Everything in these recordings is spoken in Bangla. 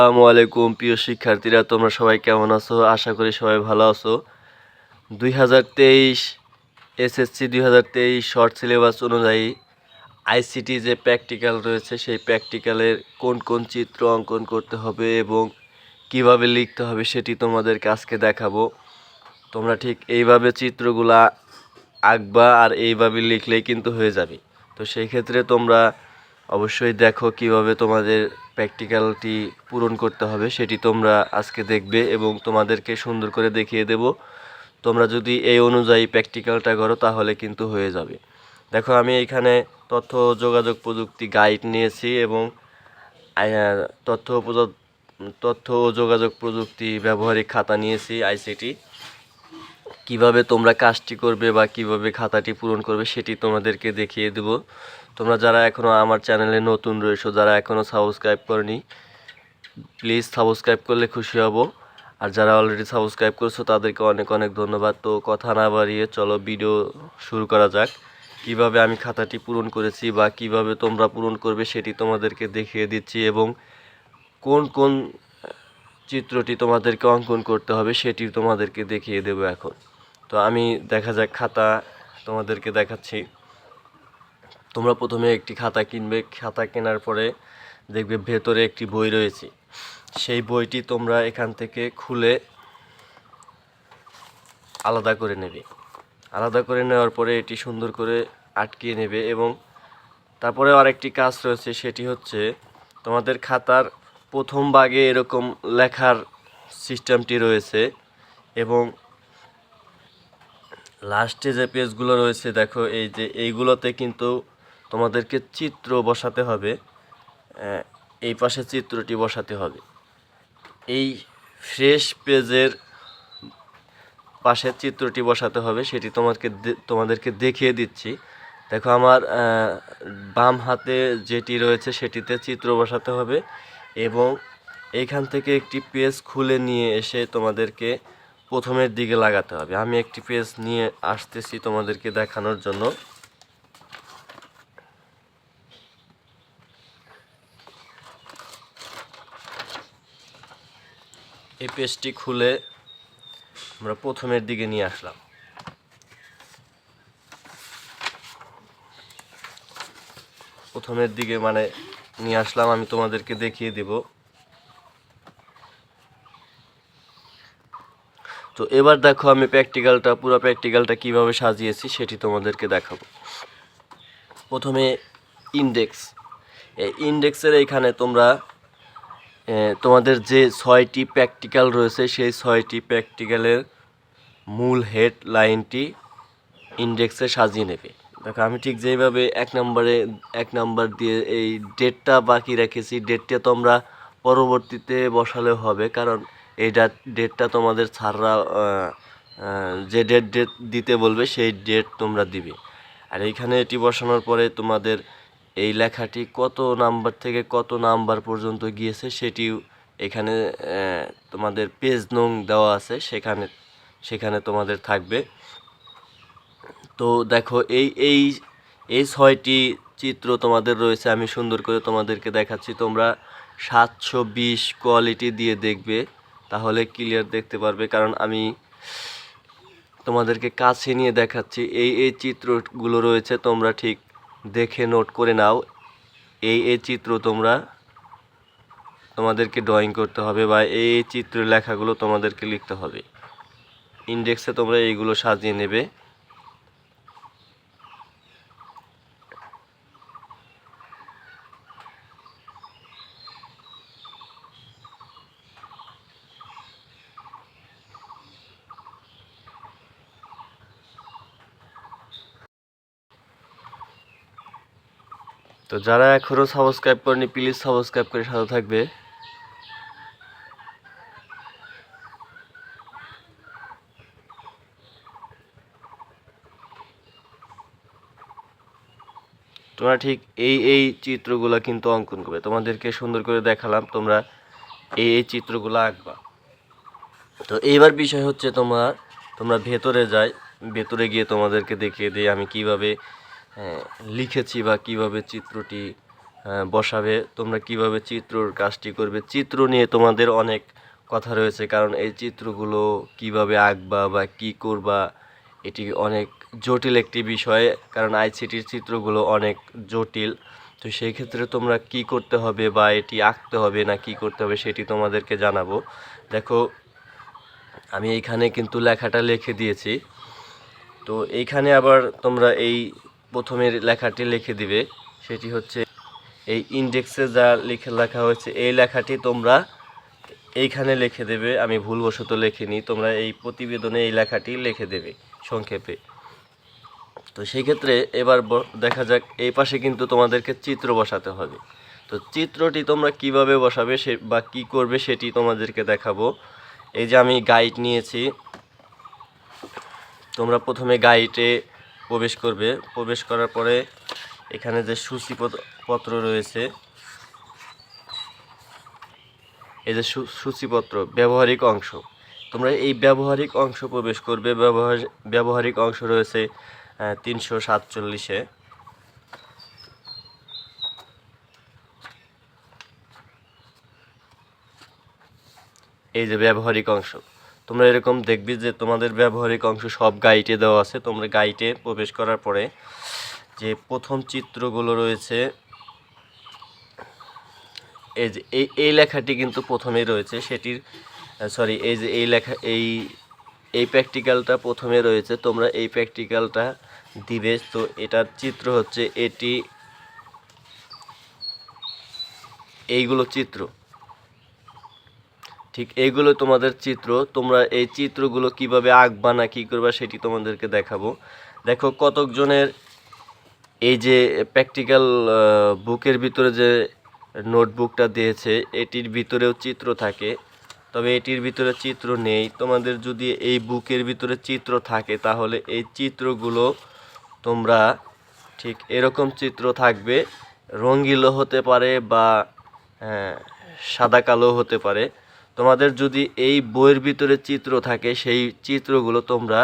আসসালামু আলাইকুম, প্রিয় শিক্ষার্থীরা, তোমরা সবাই কেমন আছো? আশা করি সবাই ভালো আছো। দুই হাজার তেইশ এসএসসি, দুই হাজার তেইশ শর্ট সিলেবাস অনুযায়ী আইসিটি যে প্র্যাকটিক্যাল রয়েছে, সেই প্র্যাকটিক্যালের কোন কোন চিত্র অঙ্কন করতে হবে এবং কীভাবে লিখতে হবে সেটি তোমাদের আজকে দেখাবো। তোমরা ঠিক এইভাবে চিত্রগুলা আঁকবা আর এইভাবে লিখলেই কিন্তু হয়ে যাবে। তো সেই ক্ষেত্রে তোমরা অবশ্যই দেখো কীভাবে তোমাদের প্র্যাকটিক্যালটি পূরণ করতে হবে, সেটি তোমরা আজকে দেখবে এবং তোমাদেরকে সুন্দর করে দেখিয়ে দেব। তোমরা যদি এই অনুযায়ী প্র্যাকটিক্যালটা করো, তাহলে কিন্তু হয়ে যাবে। দেখো, আমি এখানে তথ্য যোগাযোগ প্রযুক্তি গাইড নিয়েছি এবং তথ্য তথ্য ও যোগাযোগ প্রযুক্তি ব্যবহারিক খাতা নিয়েছি আইসিটি। কীভাবে তোমরা কাজটি করবে বা কীভাবে খাতাটি পূরণ করবে, সেটি তোমাদেরকে দেখিয়ে দেব। তোমরা যারা এখনও আমার চ্যানেলে নতুন রয়েছো, যারা এখনও সাবস্ক্রাইব করনি প্লিজ সাবস্ক্রাইব করলে খুশি হব। আর যারা অলরেডি সাবস্ক্রাইব করেছ, তাদেরকে অনেক অনেক ধন্যবাদ। তো কথা না বাড়িয়ে চলো ভিডিও শুরু করা যাক। কীভাবে আমি খাতাটি পূরণ করেছি বা কীভাবে তোমরা পূরণ করবে সেটি তোমাদেরকে দেখিয়ে দিচ্ছি এবং কোন কোন চিত্রটি তোমাদেরকে অঙ্কন করতে হবে সেটি তোমাদেরকে দেখিয়ে দেবো এখন। তো আমি দেখা যাক খাতা তোমাদেরকে দেখাচ্ছি। তোমরা প্রথমে একটি খাতা কিনবে। খাতা কেনার পরে দেখবে ভেতরে একটি বই রয়েছে। সেই বইটি তোমরা এখান থেকে খুলে আলাদা করে নেবে। আলাদা করে নেওয়ার পরে এটি সুন্দর করে আটকিয়ে নেবে এবং তারপরে আরেকটি কাজ রয়েছে, সেটি হচ্ছে তোমাদের খাতার প্রথম ভাগে এরকম লেখার সিস্টেমটি রয়েছে এবং লাস্টে যে পেজগুলো রয়েছে, দেখো এই যে এইগুলোতে কিন্তু তোমাদেরকে চিত্র বসাতে হবে এই পাশে চিত্রটি বসাতে হবে। এই ফ্রেশ পেজের পাশের চিত্রটি বসাতে হবে, সেটি তোমাকে তোমাদেরকে দেখিয়ে দিচ্ছি। দেখো আমার বাম হাতে যেটি রয়েছে সেটিতে চিত্র বসাতে হবে এবং এইখান থেকে একটি পেজ খুলে নিয়ে এসে তোমাদেরকে প্রথমের দিকে লাগাতে হবে। আমি একটি পেজ নিয়ে আসতেছি তোমাদেরকে দেখানোর জন্য। এই পেজটি খুলে আমরা প্রথমের দিকে নিয়ে আসলাম। প্রথমের দিকে মানে নিয়ে আসলাম, আমি তোমাদেরকে দেখিয়ে দেব। তো এবার দেখো আমি প্র্যাকটিক্যালটা, পুরো প্র্যাকটিক্যালটা কীভাবে সাজিয়েছি সেটি তোমাদেরকে দেখাবো। প্রথমে ইন্ডেক্স এই ইন্ডেক্সের এইখানে তোমরা তোমাদের যে ছয়টি প্র্যাকটিক্যাল রয়েছে সেই ছয়টি প্র্যাকটিক্যালের মূল হেড লাইনটি ইন্ডেক্সে সাজিয়ে নেবে। দেখো আমি ঠিক যেইভাবে এক নম্বরে এক নাম্বার দিয়ে এই ডেটটা বাকি রেখেছি ডেটটা তোমরা পরবর্তীতে বসালে হবে কারণ এই ডেটটা তোমাদের আহ, যে ডেট ডেট দিতে বলবে সেই ডেট তোমরা দিবে। আর এইখানে এটি বসানোর পরে তোমাদের এই লেখাটি কত নাম্বার থেকে কত নাম্বার পর্যন্ত গিয়েছে সেটিও এখানে তোমাদের পেজ নং দেওয়া আছে, সেখানে সেখানে তোমাদের থাকবে। তো দেখো, এই এই এই ছয়টি চিত্র তোমাদের রয়েছে, আমি সুন্দর করে তোমাদেরকে দেখাচ্ছি। তোমরা সাতশো বিশ কোয়ালিটি দিয়ে দেখবে, তাহলে ক্লিয়ার দেখতে পারবে। কারণ আমি তোমাদেরকে কাছে নিয়ে দেখাচ্ছি, এই এই চিত্রগুলো রয়েছে, তোমরা ঠিক দেখে নোট করে নাও, এই এই চিত্র তোমরা তোমাদেরকে ড্রয়িং করতে হবে বা এই চিত্র লেখাগুলো তোমাদেরকে লিখতে হবে। ইন্ডেক্সে তোমরা এইগুলো সাজিয়ে নেবে। তো যারা এখনও সাবস্ক্রাইব করেনি প্লিজ সাবস্ক্রাইব করে সাথে থাকবে। তোমরা ঠিক এই এই চিত্রগুলো কিন্তু অঙ্কন করবে। তোমাদেরকে সুন্দর করে দেখালাম, তোমরা এই এই চিত্রগুলো আঁকবা। তো এইবার বিষয় হচ্ছে তোমার, তোমরা ভেতরে যাই, ভেতরে গিয়ে তোমাদেরকে দেখিয়ে দিই আমি কীভাবে লিখেছি বা কীভাবে চিত্রটি বসাবে, তোমরা কীভাবে চিত্রর কাজটি করবে, চিত্র নিয়ে তোমাদের অনেক কথা রয়েছে, কারণ এই চিত্রগুলো কীভাবে আঁকবা বা কি করবা, এটি অনেক জটিল একটি বিষয়, কারণ আইসিটির চিত্রগুলো অনেক জটিল। তো সেই ক্ষেত্রে তোমরা কি করতে হবে বা এটি আঁকতে হবে না কি করতে হবে সেটি তোমাদেরকে জানাব। দেখো, আমি এইখানে কিন্তু লেখাটা লিখে দিয়েছি। তো এইখানে আবার তোমরা এই প্রথমের লেখাটি লিখে দিবে। সেটি হচ্ছে এই ইন্ডেক্সে যা লিখে লেখা হয়েছে, এই লেখাটি তোমরা এইখানে লিখে দেবে। আমি ভুলবশত লিখিনি, তোমরা এই প্রতিবেদনে এই লেখাটি লিখে দেবে সংক্ষেপে। তো সেই ক্ষেত্রে এবার দেখা যাক, এই পাশে কিন্তু তোমাদেরকে চিত্র বসাতে হবে। তো চিত্রটি তোমরা কীভাবে বসাবে সে বা কি করবে সেটি তোমাদেরকে দেখাবো। এই যে আমি গাইড নিয়েছি। তোমরা প্রথমে গাইডে প্রবেশ করবে। প্রবেশ করার পরে এখানে যে সূচিপত্র পত্র রয়েছে, এই যে সূচিপত্র ব্যবহারিক অংশ। তোমরা এই ব্যবহারিক অংশ প্রবেশ করবে। ব্যবহার ব্যবহারিক অংশ রয়েছে তিনশো সাতচল্লিশে। এই যে ব্যবহারিক অংশ। তোমরা এরকম দেখবি যে তোমাদের ব্যবহারিক অংশ সব গাইডে দেওয়া আছে। তোমরা গাইডে প্রবেশ করার পরে যে প্রথম চিত্রগুলো রয়েছে, এই যে এই এই লেখাটি কিন্তু প্রথমেই রয়েছে। সেটির সরি এই যে এই লেখা, এই এই প্র্যাকটিক্যালটা প্রথমে রয়েছে। তোমরা এই প্র্যাকটিক্যালটা দিবে। তো এটার চিত্র হচ্ছে এটি, এইগুলো চিত্র। ঠিক এইগুলো তোমাদের চিত্র। তোমরা এই চিত্রগুলো কীভাবে আঁকবা না কী করবা সেটি তোমাদেরকে দেখাবো। দেখো, কতকজনের এই যে প্র্যাকটিক্যাল বুকের ভিতরে যে নোটবুকটা দিয়েছে, এটির ভিতরেও চিত্র থাকে। তবে এটির ভিতরে চিত্র নেই। তোমাদের যদি এই বুকের ভিতরে চিত্র থাকে, তাহলে এই চিত্রগুলো তোমরা ঠিক এরকম চিত্র থাকবে। রঙ্গিলো হতে পারে বা সাদা কালো হতে পারে। তোমাদের যদি এই বইয়ের ভিতরে চিত্র থাকে, সেই চিত্রগুলো তোমরা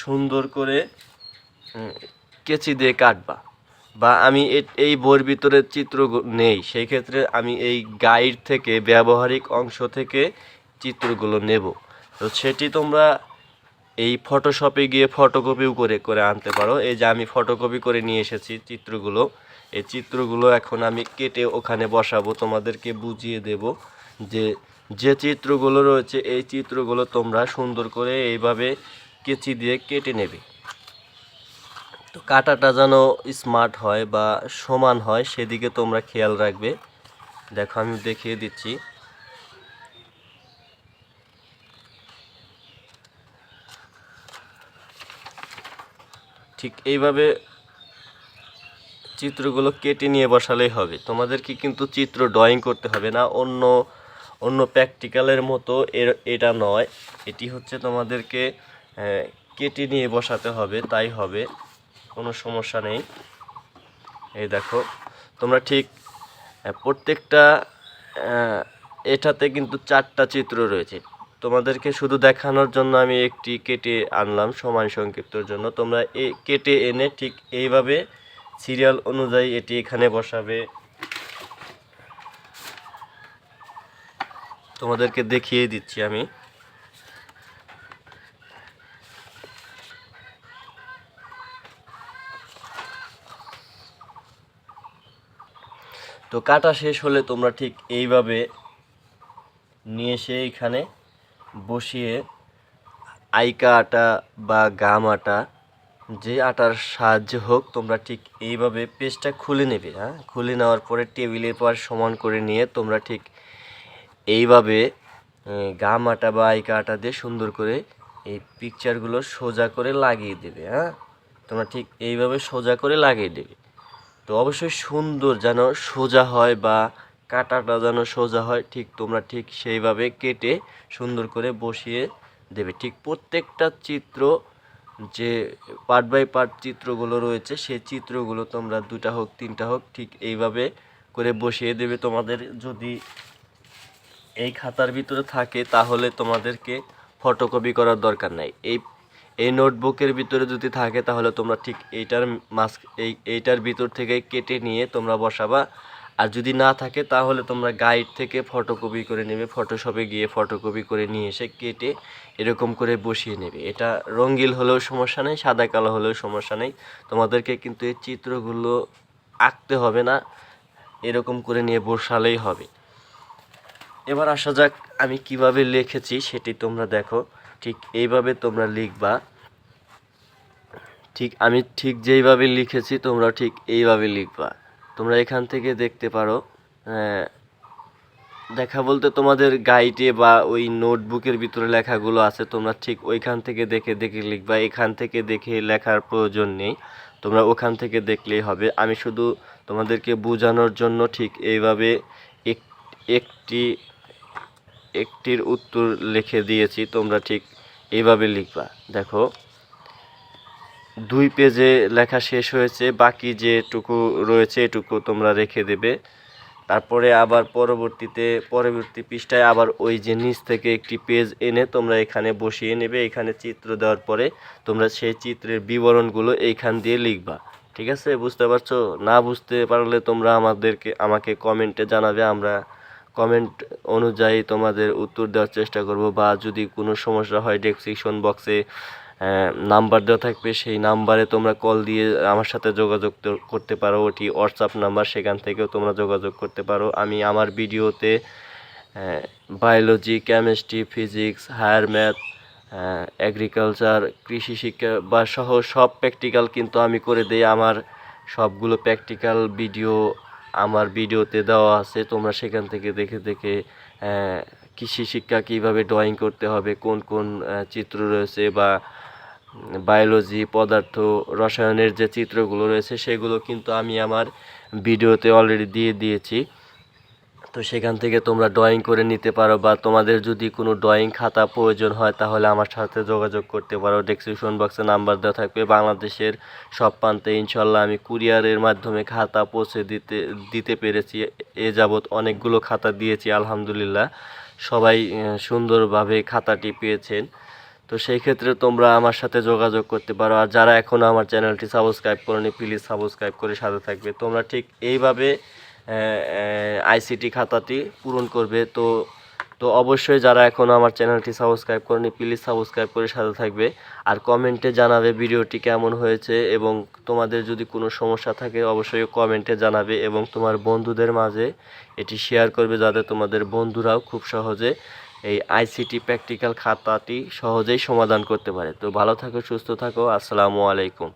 সুন্দর করে কেচি দিয়ে কাটবা। বা আমি এই বইয়ের ভিতরে চিত্র নেই, সেই ক্ষেত্রে আমি এই গাইড থেকে, ব্যবহারিক অংশ থেকে চিত্রগুলো নেব। তো সেটি তোমরা এই ফটোশপে গিয়ে ফটোকপিও করে করে আনতে পারো। এই যে আমি ফটোকপি করে নিয়ে এসেছি চিত্রগুলো, এই চিত্রগুলো এখন আমি কেটে ওখানে বসাবো। তোমাদেরকে বুঝিয়ে দেব যে যে চিত্রগুলো রয়েছে, এই চিত্রগুলো তোমরা সুন্দর করে এইভাবে কেচি দিয়ে কেটে নেবে। তো কাটাটা যেন স্মার্ট হয় বা সমান হয়, সেদিকে তোমরা খেয়াল রাখবে। দেখো, আমি দেখিয়ে দিচ্ছি। ঠিক এইভাবে চিত্রগুলো কেটে নিয়ে বসালেই হবে। তোমাদেরকে কিন্তু চিত্র ড্রয়িং করতে হবে না, অন্য অন্য প্র্যাকটিক্যালের মতো এর, এটা নয়। এটি হচ্ছে তোমাদেরকে কেটে নিয়ে বসাতে হবে, তাই হবে। কোনো সমস্যা নেই। এই দেখো, তোমরা ঠিক প্রত্যেকটা এটাতে কিন্তু চারটা চিত্র রয়েছে। তোমাদেরকে শুধু দেখানোর জন্য আমি একটি কেটে আনলাম সময় সংক্ষিপ্তর জন্য। তোমরা এ, কেটে এনে ঠিক এইভাবে সিরিয়াল অনুযায়ী এটি এখানে বসাবে। তোমাদেরকে দেখিয়ে দিচ্ছি আমি। তো কাটা শেষ হলে তোমরা ঠিক এইভাবে নিয়ে এসে এখানে বসিয়ে আইকা আটা বা গাম আটা, যে আটার সাহায্যে হোক, তোমরা ঠিক এইভাবে পেস্টটা খুলে নেবে হ্যাঁ? খুলে নেওয়ার পরে টেবিলের পর সমান করে নিয়ে তোমরা ঠিক এইভাবে আহ, গাম আটা বা আইকা আটা দিয়ে সুন্দর করে এই পিকচারগুলো সোজা করে লাগিয়ে দেবে হ্যাঁ? তোমরা ঠিক এইভাবে সোজা করে লাগিয়ে দেবে। তো অবশ্যই সুন্দর যেন সোজা হয় বা কাটাটা যেন সোজা হয় ঠিক তোমরা ঠিক সেইভাবে কেটে সুন্দর করে বসিয়ে দেবে। ঠিক প্রত্যেকটা চিত্র যে পার্ট বাই পার্ট চিত্রগুলো রয়েছে সেই চিত্রগুলো তোমরা দুটা হোক তিনটা হোক ঠিক এইভাবে করে বসিয়ে দেবে তোমাদের যদি এই খাতার ভিতরে থাকে, তাহলে তোমাদেরকে ফটোকপি করার দরকার নাই। এই এই নোটবুকের ভিতরে যদি থাকে, তাহলে তোমরা ঠিক এইটার মাস, এই, এইটার ভিতর থেকে কেটে নিয়ে তোমরা বসাবা। আর যদি না থাকে, তাহলে তোমরা গাইড থেকে ফটোকপি করে নেবে ফটোশপে গিয়ে ফটোকপি করে নিয়ে এসে কেটে এরকম করে বসিয়ে নেবে। এটা রঙ্গিল হলেও সমস্যা নেই, সাদা কালো হলেও সমস্যা নেই। তোমাদেরকে কিন্তু এই চিত্রগুলো আঁকতে হবে না, এরকম করে নিয়ে বসালেই হবে। এবার আসা যাক আমি কীভাবে লিখেছি, সেটি তোমরা দেখো। ঠিক এইভাবে তোমরা লিখবা। ঠিক আমি ঠিক যেইভাবে লিখেছি, তোমরা ঠিক এইভাবে লিখবা। তোমরা এখান থেকে দেখতে পারো দেখা বলতে তোমাদের গাইডে বা ওই নোটবুকের ভিতরে লেখাগুলো আছে, তোমরা ঠিক ওইখান থেকে দেখে দেখে লিখবা। এখান থেকে দেখে লেখার প্রয়োজন নেই, তোমরা ওখান থেকে দেখলেই হবে। আমি শুধু তোমাদেরকে বোঝানোর জন্য ঠিক এইভাবে এক- একটি একটির উত্তর লিখে দিয়েছি, তোমরা ঠিক এইভাবে লিখবা। দেখো, দুই পেজে লেখা শেষ হয়েছে, বাকি যেটুকু রয়েছে এটুকু তোমরা রেখে দেবে। তারপরে আবার পরবর্তীতে, পরবর্তী পৃষ্ঠায় আবার ওই যে নিচ থেকে একটি পেজ এনে তোমরা এখানে বসিয়ে নেবে, এখানে চিত্র দেওয়ার পরে তোমরা সেই চিত্রের বিবরণগুলো এইখান দিয়ে লিখবা। ঠিক আছে, বুঝতে পারছ? না বুঝতে পারলে তোমরা আমাদেরকে, আমাকে কমেন্টে জানাবে, আমরা কমেন্ট অনুযায়ী তোমাদের উত্তর দেওয়ার চেষ্টা করব বা যদি কোনো সমস্যা হয় ডেসক্রিপশন বক্সে নাম্বার দেওয়া থাকবে, সেই নাম্বারে তোমরা কল দিয়ে আমার সাথে যোগাযোগ করতে পারো। ওটি হোয়াটসঅ্যাপ নাম্বার সেখান থেকেও তোমরা যোগাযোগ করতে পারো। আমি আমার ভিডিওতে biology chemistry physics higher math agriculture কৃষি শিক্ষা বা সহ সব প্র্যাকটিক্যাল কিন্তু আমি করে দিই। আমার সবগুলো প্র্যাকটিক্যাল ভিডিও আমার ভিডিওতে দেওয়া আছে, তোমরা সেখান থেকে দেখে দেখে কৃষি শিক্ষা কীভাবে ড্রয়িং করতে হবে, কোন কোন চিত্র রয়েছে বা বায়োলজি পদার্থ, রসায়নের যে চিত্রগুলো রয়েছে, সেগুলো কিন্তু আমি আমার ভিডিওতে অলরেডি দিয়ে দিয়েছি। তো সেখান থেকে তোমরা ড্রয়িং করে নিতে পারো বা তোমাদের যদি কোনো ড্রয়িং খাতা প্রয়োজন হয়, তাহলে আমার সাথে যোগাযোগ করতে পারো। ডেসক্রিপশন বক্সে নাম্বার দেওয়া থাকবে। বাংলাদেশের সব প্রান্তে ইনশাল্লাহ আমি কুরিয়ারের মাধ্যমে খাতা পৌঁছে দিতে দিতে পেরেছি। এ যাবৎ অনেকগুলো খাতা দিয়েছি, আলহামদুলিল্লাহ। সবাই সুন্দরভাবে খাতাটি পেয়েছেন। তো সেই ক্ষেত্রে তোমরা আমার সাথে যোগাযোগ করতে পারো। আর যারা এখনও আমার চ্যানেলটি সাবস্ক্রাইব করনি প্লিজ সাবস্ক্রাইব করে সাথে থাকবে। তোমরা ঠিক এইভাবে আইসিটি খাতাটি পূরণ করবে। তো তো অবশ্যই যারা এখনও আমার চ্যানেলটি সাবস্ক্রাইব করেনি, প্লিজ সাবস্ক্রাইব করে সাথে থাকবে। আর কমেন্টে জানাবে ভিডিওটি কেমন হয়েছে এবং তোমাদের যদি কোনো সমস্যা থাকে অবশ্যই কমেন্টে জানাবে এবং তোমার বন্ধুদের মাঝে এটি শেয়ার করবে যাতে তোমাদের বন্ধুরাও খুব সহজে এই আইসিটি প্র্যাকটিক্যাল খাতাটি সহজেই সমাধান করতে পারে। তো ভালো থাকো, সুস্থ থাকো, আসসালামু আলাইকুম।